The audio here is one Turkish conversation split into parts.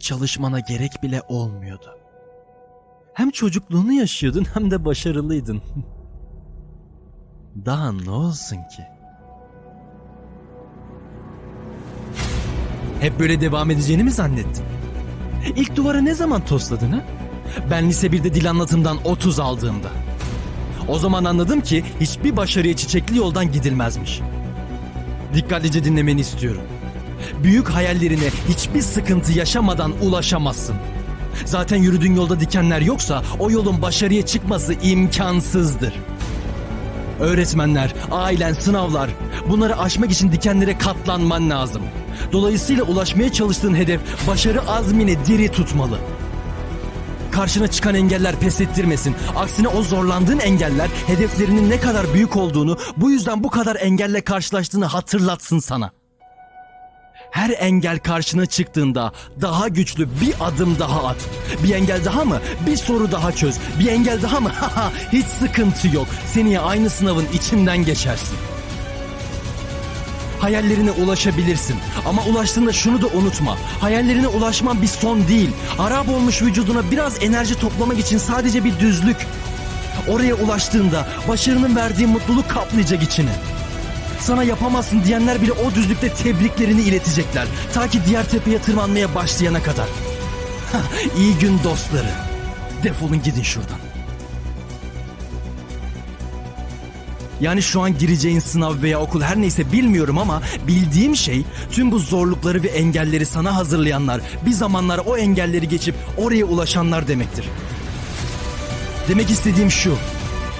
çalışmana gerek bile olmuyordu. Hem çocukluğunu yaşıyordun hem de başarılıydın. Daha ne olsun ki? Hep böyle devam edeceğini mi zannettin? İlk duvara ne zaman tosladın ha? Ben lise 1'de dil anlatımdan 30 aldığımda. O zaman anladım ki hiçbir başarıya çiçekli yoldan gidilmezmiş. Dikkatlice dinlemeni istiyorum. Büyük hayallerine hiçbir sıkıntı yaşamadan ulaşamazsın. Zaten yürüdüğün yolda dikenler yoksa o yolun başarıya çıkması imkansızdır. Öğretmenler, ailen, sınavlar bunları aşmak için dikenlere katlanman lazım. Dolayısıyla ulaşmaya çalıştığın hedef başarı azmini diri tutmalı. Karşına çıkan engeller pes ettirmesin. Aksine o zorlandığın engeller hedeflerinin ne kadar büyük olduğunu, bu yüzden bu kadar engelle karşılaştığını hatırlatsın sana. Her engel karşına çıktığında daha güçlü bir adım daha at. Bir engel daha mı? Bir soru daha çöz. Bir engel daha mı? Hiç sıkıntı yok. Seneye aynı sınavın içinden geçersin. Hayallerine ulaşabilirsin. Ama ulaştığında şunu da unutma. Hayallerine ulaşman bir son değil. Harap olmuş vücuduna biraz enerji toplamak için sadece bir düzlük. Oraya ulaştığında başarının verdiği mutluluk kaplayacak içini. Sana yapamazsın diyenler bile o düzlükte tebriklerini iletecekler. Ta ki diğer tepeye tırmanmaya başlayana kadar. İyi gün dostları. Defolun gidin şuradan. Yani şu an gireceğin sınav veya okul her neyse bilmiyorum ama bildiğim şey tüm bu zorlukları ve engelleri sana hazırlayanlar, bir zamanlar o engelleri geçip oraya ulaşanlar demektir. Demek istediğim şu.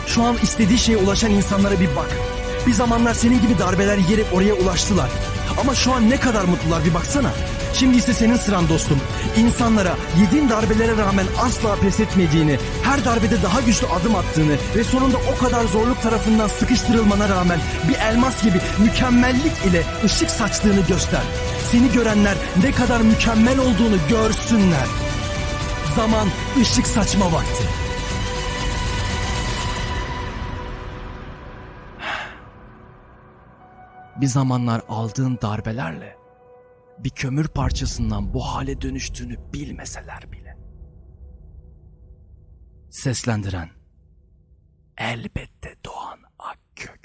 Şu an istediği şeye ulaşan insanlara bir bak. Bir zamanlar senin gibi darbeler yiyerek oraya ulaştılar. Ama şu an ne kadar mutlular bir baksana. Şimdi ise senin sıran dostum. İnsanlara yediğin darbelere rağmen asla pes etmediğini, her darbede daha güçlü adım attığını ve sonunda o kadar zorluk tarafından sıkıştırılmana rağmen bir elmas gibi mükemmellik ile ışık saçtığını göster. Seni görenler ne kadar mükemmel olduğunu görsünler. Zaman ışık saçma vakti. Bir zamanlar aldığın darbelerle bir kömür parçasından bu hale dönüştüğünü bilmeseler bile. Seslendiren elbette